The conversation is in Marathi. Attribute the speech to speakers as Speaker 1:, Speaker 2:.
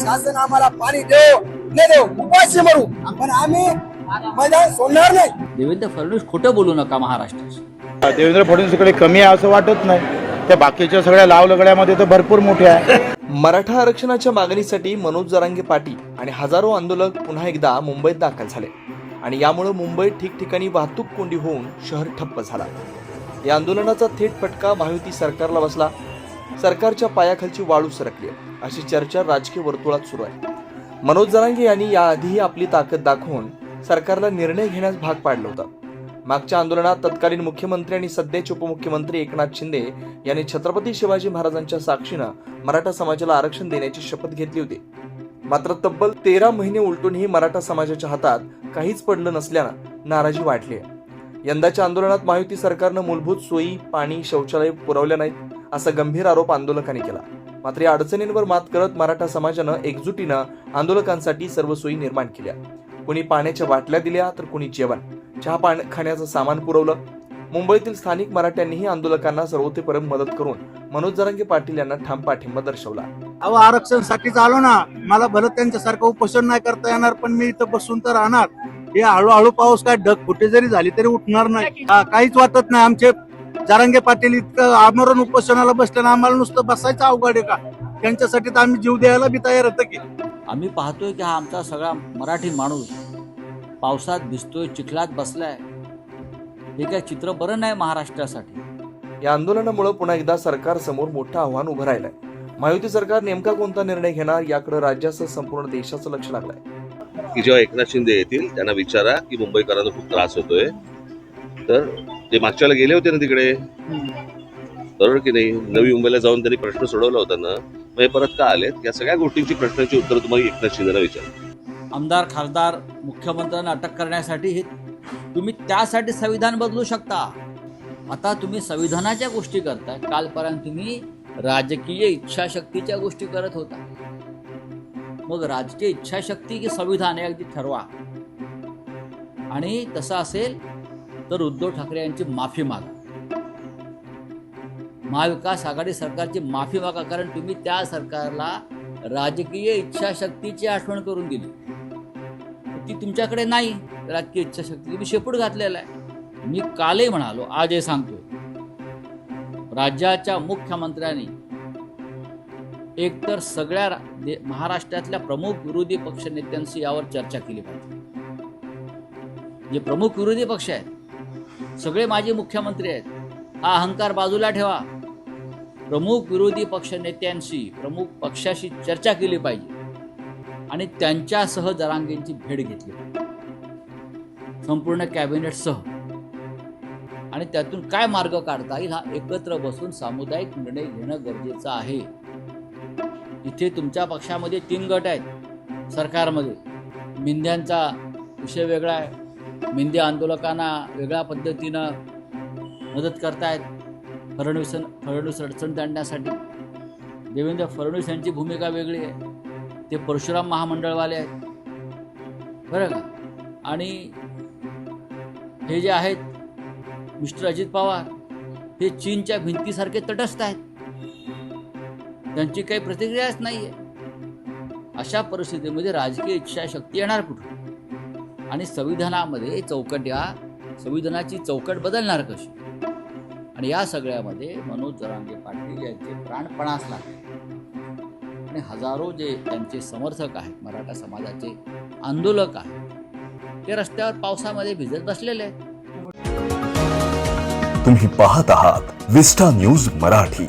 Speaker 1: शासन आम्हाला पाणी देव न देव उपाशी मरू. पण आम्ही मैदान सोडणार नाही.
Speaker 2: देवेंद्र फडणवीस खोटं बोलू नका महाराष्ट्रात
Speaker 3: देवेंद्र फडणवीसकडे कमी आहे असं वाटत नाही. त्या बाकीच्या सगळ्या लावलगड्यामध्ये तर भरपूर मोठे आहे.
Speaker 4: मराठा आरक्षणाच्या मागणीसाठी मनोज जरांगे पाटील आणि हजारो आंदोलक पुन्हा एकदा मुंबईत दाखल झाले. आणि यामुळे मुंबईत ठिकठिकाणी वाहतूक कोंडी होऊन शहर ठप्प झाला. या आंदोलनाचा थेट फटका महायुती सरकारला बसला. सरकारच्या पायाखालची वाळू सरकली अशी चर्चा राजकीय वर्तुळात सुरू आहे. मनोज जरांगे यांनी याआधीही आपली ताकद दाखवून सरकारला निर्णय घेण्यास भाग पाडलं होतं. मागच्या आंदोलनात तत्कालीन मुख्यमंत्री आणि सध्याचे उपमुख्यमंत्री एकनाथ शिंदे यांनी छत्रपती शिवाजी महाराजांच्या साक्षीनं मराठा समाजाला आरक्षण देण्याची शपथ घेतली होती. मात्र तब्बल तेरा महिने उलटूनही मराठा समाजाच्या हातात काहीच पडलं नसल्यानं नाराजी वाढली आहे. यंदाच्या आंदोलनात महायुती सरकारनं मूलभूत सोयी पाणी शौचालय पुरवल्या नाहीत. असा गंभीर आरोप आंदोलकांनी केला. मात्र या अडचणींवर मात करत मराठा समाजानं एकजुटीनं आंदोलकांसाठी सर्व सोयी निर्माण केल्या. कोणी पाण्याच्या बाटल्या दिल्या तर कोणी जेवण. चहा पाण खाण्याचं सामान पुरवलं. मुंबईतील स्थानिक मराठ्यांनीही आंदोलकांना सर्वतोपरी मदत करून मनोज जरांगे पाटील यांना ठाम पाठिंबा दर्शवला.
Speaker 5: अहो आरक्षण साठीच आलो ना. मला भलं त्यांच्यासारखं उपोषण नाही करता येणार पण मी इथं बसून तर राहणार. हे हळूहळू पाऊस काय ढग फुटे जरी झाली तरी उठणार नाही. काहीच वाटत नाही. आमचे जारांगे पाटील इतकं आमरण उपोषणाला बसले ना आम्हाला नुसतं बसायचं अवघड आहे का? त्यांच्यासाठी तर आम्ही जीव द्यायला बी तयार होतं की.
Speaker 2: आम्ही पाहतोय की हा आमचा सगळा मराठी माणूस पावसात भिजतोय चिखलात बसलाय. हे काय चित्र बरं नाही महाराष्ट्रासाठी?
Speaker 4: या आंदोलनामुळे पुन्हा एकदा सरकार समोर मोठं आव्हान उभं राहिलंय. महायुती सरकार नेमका कोणता निर्णय घेणार याकडे राज्यासह संपूर्ण देशाचं लक्ष लागलंय.
Speaker 6: की जेव्हा एकनाथ शिंदे येतील त्यांना विचारा की मुंबईकरांना खूप त्रास होतोय. तर ते मागच्या वेळेला गेले होते ना तिकडे? बरोबर की नाही? नवी मुंबईला जाऊन त्यांनी प्रश्न सोडवला होता ना. मग हे परत का आलेत? या सगळ्या गोष्टींची प्रश्नांची उत्तर तुम्हाला एकनाथ शिंदेला विचार
Speaker 2: आमदार खासदार मुख्यमंत्र्यांना अटक करण्यासाठी हे तुम्ही त्यासाठी संविधान बदलू शकता. आता तुम्ही संविधानाच्या गोष्टी करताय. कालपर्यंत तुम्ही राजकीय इच्छाशक्तीच्या गोष्टी करत होता. मग राजकीय इच्छाशक्ती की संविधान हे अगदी ठरवा. आणि तसं असेल तर उद्धव ठाकरे यांची माफी मागा. महाविकास आघाडी सरकारची माफी मागा कारण तुम्ही त्या सरकारला राजकीय इच्छाशक्तीची आठवण करून दिली. ती तुमच्याकडे नाही. राजकीय इच्छाशक्ती तुम्ही शेपूट घातलेला आहे. मी कालही म्हणालो आजही सांगतो. राज्याच्या मुख्यमंत्र्यांनी एकतर सगळ्या महाराष्ट्रातल्या प्रमुख विरोधी पक्ष नेत्यांशी यावर चर्चा केली पाहिजे. जे प्रमुख विरोधी पक्ष आहेत सगळे माझे मुख्यमंत्री आहेत. हा अहंकार बाजूला ठेवा. प्रमुख विरोधी पक्ष नेत्यांशी प्रमुख पक्षाशी चर्चा केली पाहिजे. आणि त्यांच्यासह जरांगेंची भेट घेतली संपूर्ण कॅबिनेटसह. आणि त्यातून काय मार्ग काढता येईल हा एकत्र बसून सामुदायिक निर्णय घेणं गरजेचं आहे. इथे तुमच्या पक्षामध्ये तीन गट आहेत. सरकारमध्ये. मिंद्यांचा विषय वेगळा आहे. मिंदे आंदोलकांना वेगळ्या पद्धतीनं मदत करतायत. फडणवीस फडणवीस अडचण आणण्यासाठी. देवेंद्र फडणवीस यांची भूमिका वेगळी आहे. ते परशुराम महामंडळवाले आहेत. बरं का? आणि हे जे आहेत मिस्टर अजित पवार हे चीनच्या भिंतीसारखे तटस्थ आहेत. त्यांची काही प्रतिक्रियाच नाही आहे अशा परिस्थितीमध्ये राजकीय इच्छाशक्ती येणार कुठून आणि संविधानामध्ये चौकट या संविधानाची चौकट बदलणार कशी? आणि या सगळ्यामध्ये मनोज जरांगे पाटील यांचे प्राणपणास लागले. आणि हजारो जे त्यांचे समर्थक आहेत मराठा समाजाचे आंदोलक आहेत ते रस्त्यावर पावसामध्ये भिजत बसलेले आहेत.
Speaker 7: तुम्ही पाहत आहात विस्टा न्यूज मराठी.